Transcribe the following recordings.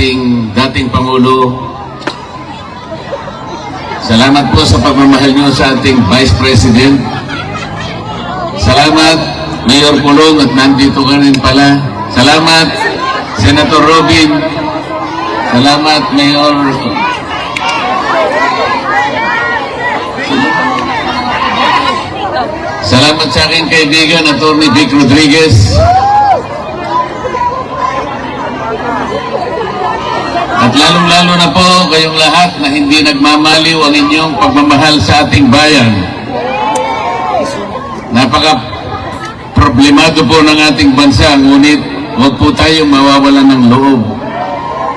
ating dating Pangulo. Salamat po sa pagmamahal niyo sa ating Vice President. Salamat, Mayor Pulong at nandito ka rin pala. Salamat, Senator Robin. Salamat, Mayor. Salamat sa aking kaibigan, Atty. Vic Rodriguez. At lalong-lalo na po kayong lahat na hindi nagmamaliw ang inyong pagmamahal sa ating bayan. Napaka problemado po ng ating bansa, ngunit huwag po tayong mawawalan ng loob.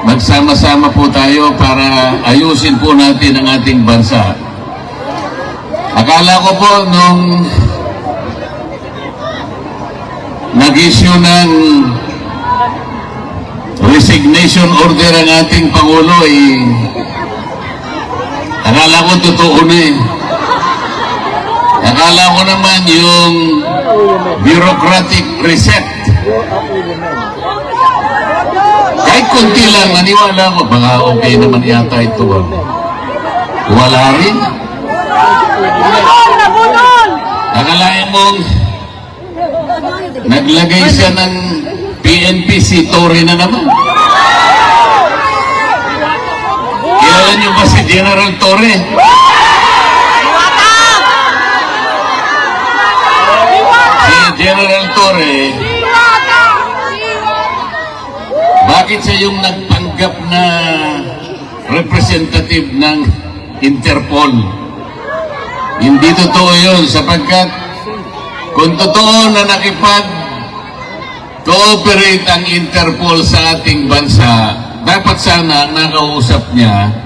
Magsama-sama po tayo para ayusin po natin ang ating bansa. Akala ko po nung nag-issue ng resignation order ang ating Pangulo eh, akala ko totoo na eh. Akala ko naman yung bureaucratic reset. Kahit konti lang, naniwala ko, baka okay naman yata ito. ah. Wala rin. Akalain mong naglagay siya ng PNP si Torre na naman. Kilala niyo ba si General Torre? Si General Torre, bakit siya yung nagpanggap na representative ng Interpol? Hindi totoo yun sapagkat kung totoo na nakipag cooperate ang Interpol sa ating bansa, dapat sana nakausap niya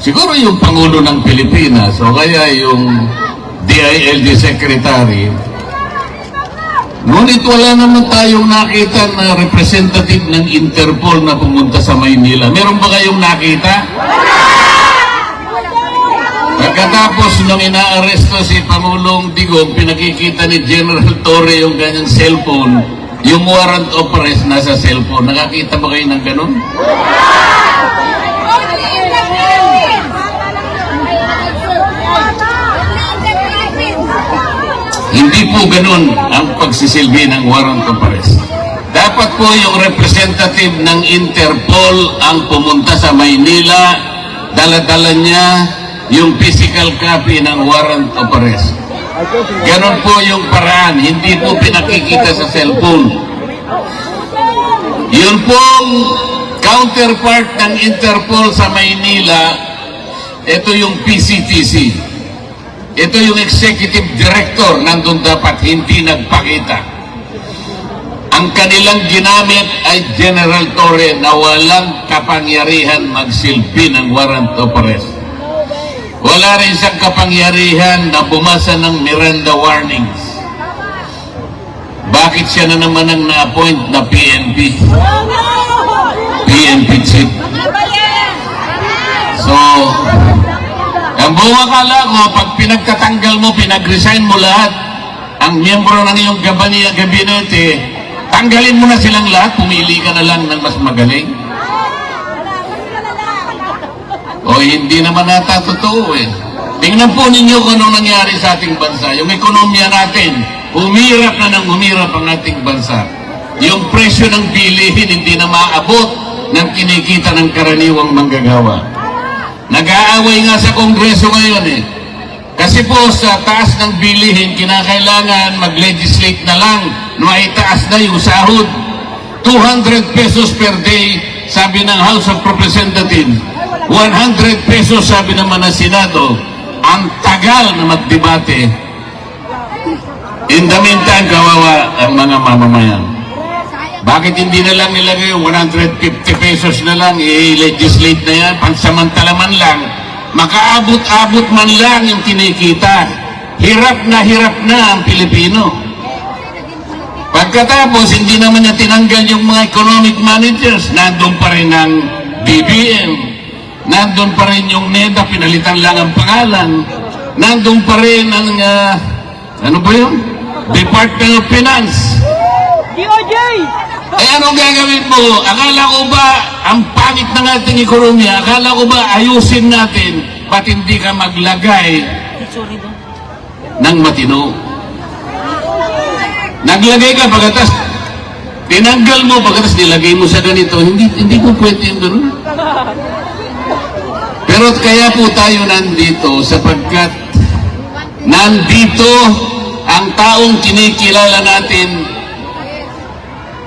siguro yung Pangulo ng Pilipinas o kaya yung DILG Secretary. Ngunit wala naman tayong nakita na representative ng Interpol na pumunta sa Maynila. Meron ba kayong nakita? Pagkatapos nung inaaresto si Pangulong Digong, pinakikita ni General Torre yung kanyang cellphone, yung warrant of arrest nasa cellphone. Nakakita ba kayo ng ganun? Hindi po ganun ang pagsisilbi ng warrant of arrest. Dapat po yung representative ng Interpol ang pumunta sa Maynila, dala-dala niya yung physical copy ng warrant of arrest. Ganon po yung paraan, hindi po pinakikita sa cellphone. Yun pong counterpart ng Interpol sa Maynila, ito yung PCTC. Ito yung executive director, nandun dapat hindi nagpakita. Ang kanilang ginamit ay General Torre na walang kapangyarihan magsilbi ng warrant of arrest. Wala rin siyang kapangyarihan na bumasa ng Miranda warnings. Bakit siya na naman ang na-appoint na PNP? PNP chief. So, ang buong akala ko, pag pinagtatanggal mo, pinag-resign mo lahat, ang miyembro ng iyong gabinete, tanggalin mo na silang lahat, pumili ka na lang ng mas magaling. O hindi naman nata eh. Tingnan po ninyo kung anong nangyari sa ating bansa. Yung ekonomiya natin, humirap na ng humirap ang ating bansa. Yung presyo ng bilihin hindi na maabot ng kinikita ng karaniwang manggagawa. Nag-aaway nga sa Kongreso ngayon eh. Kasi po sa taas ng bilihin, kinakailangan mag-legislate na lang na itaas na yung sahod. 200 pesos per day, sabi ng House of Representatives. 100 pesos, sabi naman ng Senado. Ang tagal na magdebate. In the meantime, kawawa ang mga mamamayan. Bakit hindi na lang nilagay yung 150 pesos na lang, i-legislate na yan, pansamantala man lang, makaabot-abot man lang yung kinikita. Hirap na hirap na ang Pilipino. Pagkatapos, hindi naman niya tinanggal yung mga economic managers. Nandun pa rin ang BBM. Nandun pa rin yung NEDA, pinalitan lang ang pangalan. Nandun pa rin ang, ah, ano ba yun? Department of Finance. DOJ! Eh anong gagawin mo? Akala ko ba ang pangit ng ating ekonomiya, akala ko ba ayusin natin, ba't hindi ka maglagay ng matino? Naglagay ka pagkatas, tinanggal mo pagkatas nilagay mo sa ganito, hindi hindi po pwede yung ganun. Pero kaya po tayo nandito sapagkat nandito ang taong kinikilala natin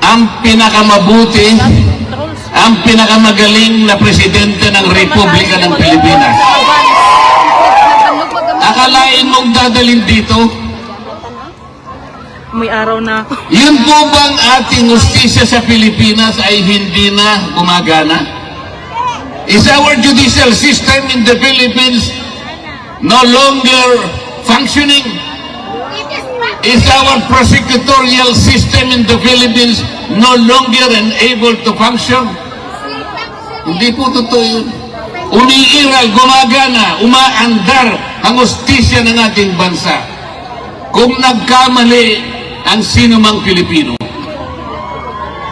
ang pinakamabuti, ang pinakamagaling na presidente ng Republika ng Pilipinas. Akalain mong dadalhin dito? May araw na ako. Yun po bang ating justisya sa Pilipinas ay hindi na gumagana? Is our judicial system in the Philippines no longer functioning? Is our prosecutorial system in the Philippines no longer unable to function? Hindi po totoo yun. Umiiral, gumagana, umaandar ang ustisya ng ating bansa. Kung nagkamali ang sino mang Pilipino,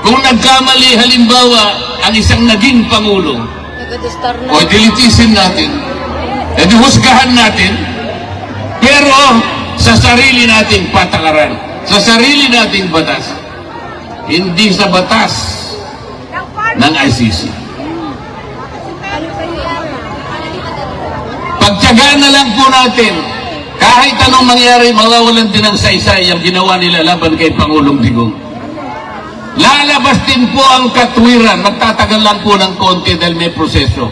kung nagkamali halimbawa ang isang naging Pangulo, o dilitisin natin, edi husgahan natin, pero sa sarili nating patakaran, sa sarili nating batas, hindi sa batas ng ICC. Pagtyagaan na lang po natin, kahit anong mangyari, mawawalan din ng saysay ang ginawa nila laban kay Pangulong Digong. Lalabas din po ang katwiran, magtatagal lang po ng konti dahil may proseso.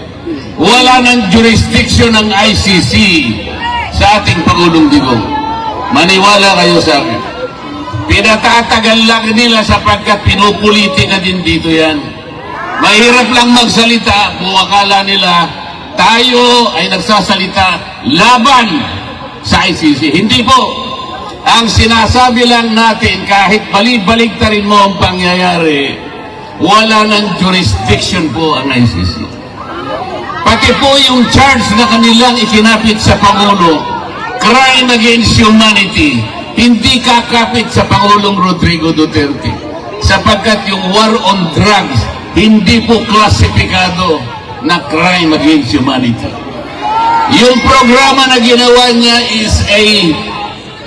Wala ng jurisdiction ng ICC sa ating Pangulong Digong. Maniwala kayo sa akin. Pinatatagal lang nila sapagkat pinupolitika din dito yan. Mahirap lang magsalita kung akala nila tayo ay nagsasalita laban sa ICC. Hindi po. Ang sinasabi lang natin, kahit balik-balik rin mo ang pangyayari, wala ng jurisdiction po ang ICC. Pati po yung charge na kanilang ikinapit sa Pangulo, crime against humanity, hindi kakapit sa Pangulong Rodrigo Duterte. Sapagkat yung war on drugs, hindi po klasipikado na crime against humanity. Yung programa na ginawa niya is a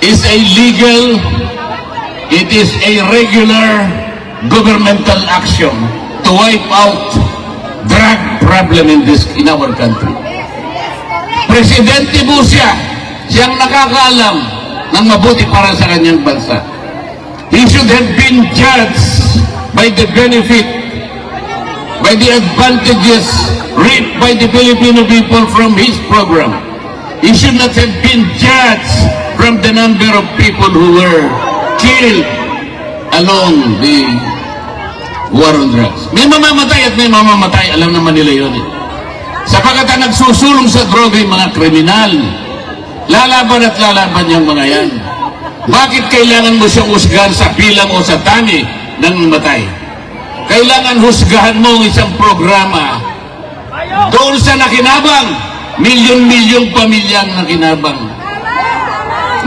is a legal, it is a regular governmental action to wipe out drug problem in this in our country. Presidente po siya, siyang nakakaalam ng mabuti para sa kanyang bansa. He should have been judged by the benefit, by the advantages reaped by the Filipino people from his program. He should not have been judged the number of people who were killed along the war on drugs. May mamamatay at may mamamatay, alam naman nila yun. Eh. Sapagat ang nagsusulong sa droga yung mga kriminal, lalaban at lalaban yung mga yan. Bakit kailangan mo siyang husgahan sa bilang o sa dami ng matay? Kailangan husgahan mo ang isang programa doon sa nakinabang, milyon-milyong pamilyang nakinabang.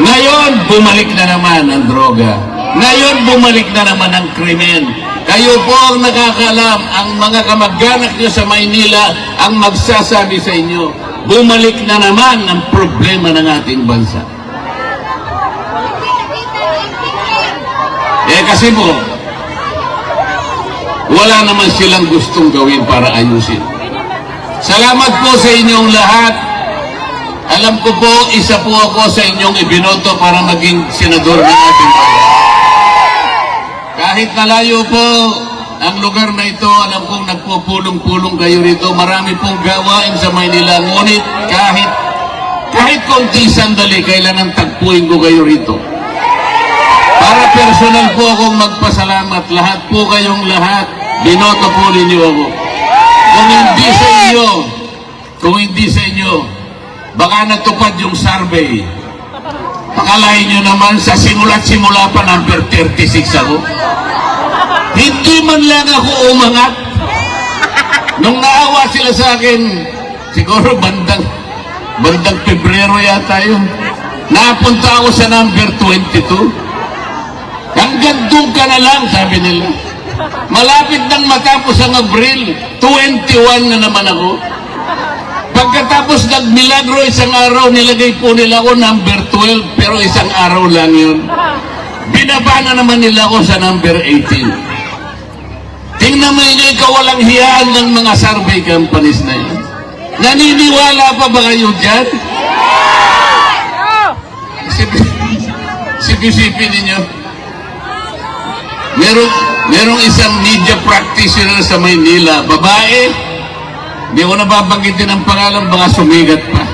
Ngayon, bumalik na naman ang droga. Ngayon, bumalik na naman ang krimen. Kayo po ang nakakalam, ang mga kamag-anak nyo sa Maynila ang magsasabi sa inyo, bumalik na naman ang problema ng ating bansa. Eh kasi po, wala naman silang gustong gawin para ayusin. Salamat po sa inyong lahat. Alam ko po, isa po ako sa inyong ibinoto para maging senador ng ating bayan. Kahit nalayo po ang lugar na ito, alam kong nagpupulong-pulong kayo rito. Marami pong gawain sa Maynila. Ngunit kahit kahit konti sandali, kailangan tagpuin ko kayo rito. Para personal po akong magpasalamat. Lahat po kayong lahat, binoto po ninyo ako. Kung hindi sa inyo, kung hindi sa inyo, baka natupad yung survey. Pakalain nyo naman, sa simula't simula pa, number 36 ako. Hindi man lang ako umangat. Nung naawa sila sa akin, siguro bandang, bandang Pebrero yata yun. Napunta ako sa number 22. Hanggang doon ka na lang, sabi nila. Malapit nang matapos ang Abril, 21 na naman ako. Pagkatapos nagmilagro isang araw, nilagay po nila ako number 12, pero isang araw lang yun. Binaba na naman nila ako sa number 18. Tingnan mo ninyo, ikaw walang hiyaan ng mga survey companies na yan. Naniniwala pa ba kayo dyan? Sipi-sipi ninyo. Merong, merong isang media practitioner sa Maynila, babae, hindi ko nababanggitin ang pangalan, baka sumigat pa.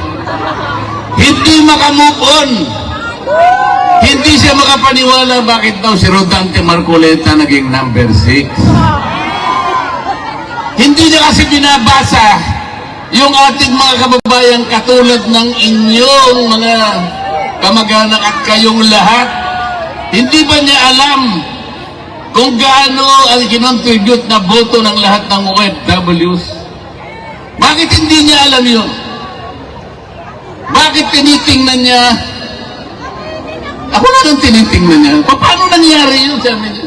Hindi makamove on. Hindi siya makapaniwala bakit daw si Rodante Marcoleta naging number 6. Hindi niya kasi binabasa yung ating mga kababayan katulad ng inyong mga kamag-anak at kayong lahat. Hindi ba niya alam kung gaano ang kinontribute na boto ng lahat ng OFWs? Bakit hindi niya alam yun? Bakit tinitingnan niya? Ako na lang tinitingnan niya. Pa- Paano nangyari yun? Sabi niya.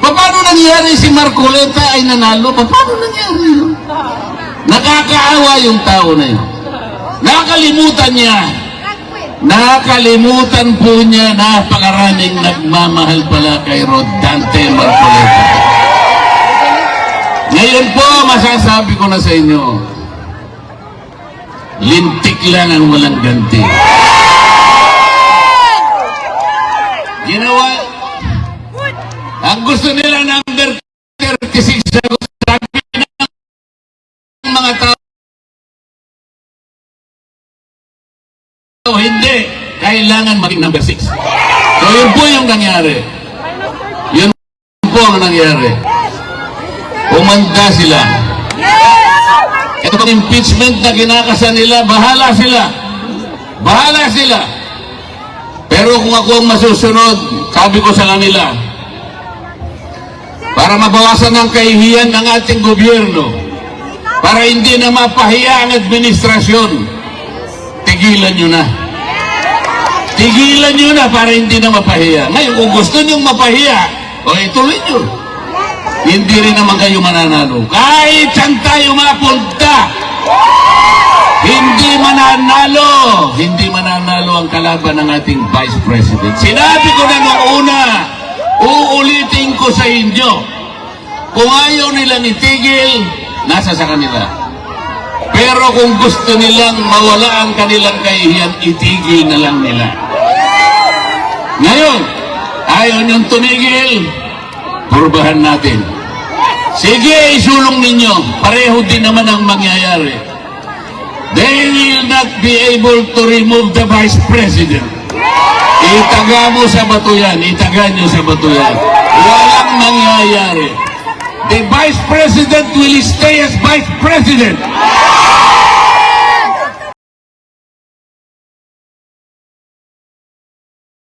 Pa- Paano nangyari si Marcoleta ay nanalo? Pa- Paano nangyari yun? Nakakaawa yung tao na yun. Nakakalimutan niya. Nakakalimutan po niya napakaraming nagmamahal pala kay Rodante Marcoleta. Ngayon po, masasabi ko na sa inyo, lintik lang ang walang ganti. Ginawa, ang gusto nila number 36 ako sabi ng mga tao, hindi, kailangan maging number 6. So yun po yung nangyari. Yun po ang nangyari. Umanda sila. Ito pang impeachment na kinakasa nila, bahala sila. Bahala sila. Pero kung ako ang masusunod, sabi ko sa kanila, para mabawasan ang kahihiyan ng ating gobyerno, para hindi na mapahiya ang administrasyon, tigilan nyo na. Tigilan nyo na para hindi na mapahiya. Ngayon, kung gusto nyo mapahiya, o ituloy nyo. Hindi rin naman kayo mananalo. Kahit saan tayo mapunta, hindi mananalo. Hindi mananalo ang kalaban ng ating Vice President. Sinabi ko na noong una, uulitin ko sa inyo, kung ayaw nilang itigil, nasa sa kanila. Pero kung gusto nilang mawala ang kanilang kahihiyan, itigil na lang nila. Ngayon, ayaw niyong tumigil, purbahan natin. Sige, isulong ninyo. Pareho din naman ang mangyayari. They will not be able to remove the Vice President. Itaga mo sa bato yan. Itaga nyo sa bato yan. Walang mangyayari. The Vice President will stay as Vice President.